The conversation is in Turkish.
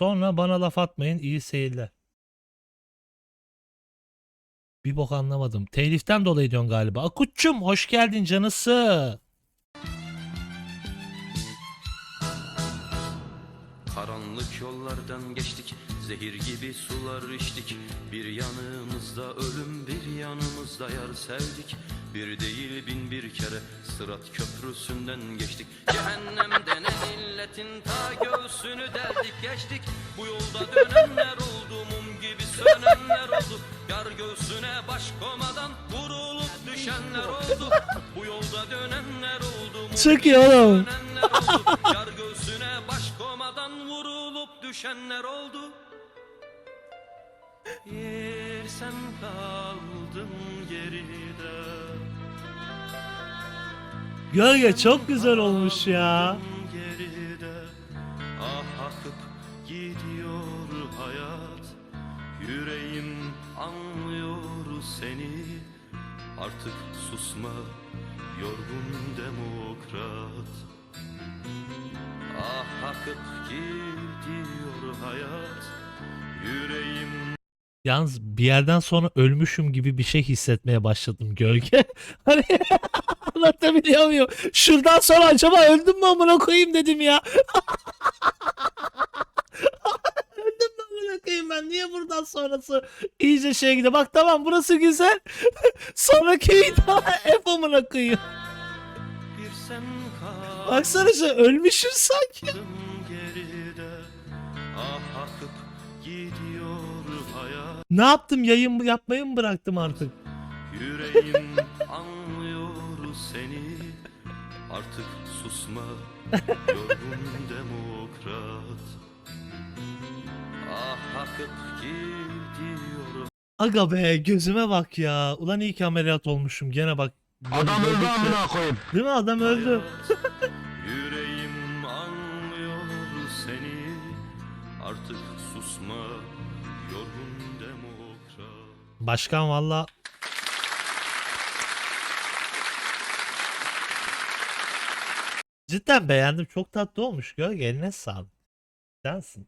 Sonra bana laf atmayın iyi seyirler. Bir bok anlamadım. Teliften dolayı diyorsun galiba. Akutçum hoş geldin canısı. Karanlık yollardan geçtik Zehir gibi sular içtik Bir yanımızda ölüm bir yanımızda yar sevdik. Bir değil bin bir kere Sırat köprüsünden geçtik. Cehennemden illetin ta göğsünü deldik geçtik. Bu yolda dönenler oldu Mum gibi sönenler oldu. Yar göğsüne baş komadan Vurulup düşenler oldu. Bu yolda dönenler oldu Mum Çok iyi oğlum. Yar göğsüne baş komadan vurulup düşenler oldu. Sen kaldın geride. Gölge çok güzel olmuş ya. Geride. Ah akıp gidiyor hayat. Yüreğim anlıyor seni. Artık susma yorgun demokrat. Ah akıp gidiyor Yalnız bir yerden sonra ölmüşüm gibi bir şey hissetmeye başladım gölge. Hani anlatabiliyor muyum? Şuradan sonra acaba öldüm mü amına koyayım dedim ya. öldüm mü amına koyayım ben? Niye buradan sonrası iyice şeye gidiyor? Bak tamam burası güzel. Sonraki daha hep amına koyayım. Baksana şu ölmüşüz sanki. geride Ah akıp gidiyor hayat Ne yaptım? Yayın yapmayı mı bıraktım artık? Yüreğim anlıyor seni Artık susma yorgun demokrat Ah akıp gidiyor Aga be gözüme bak ya. Ulan iyi ki ameliyat olmuşum. Gene bak. Adam öldü amına koyayım. Değil mi adam öldü. Yüreğim anlıyor seni Artık susma yorgun Başkan valla Cidden beğendim. Çok tatlı olmuş. Gölge eline sağlık. Sensin.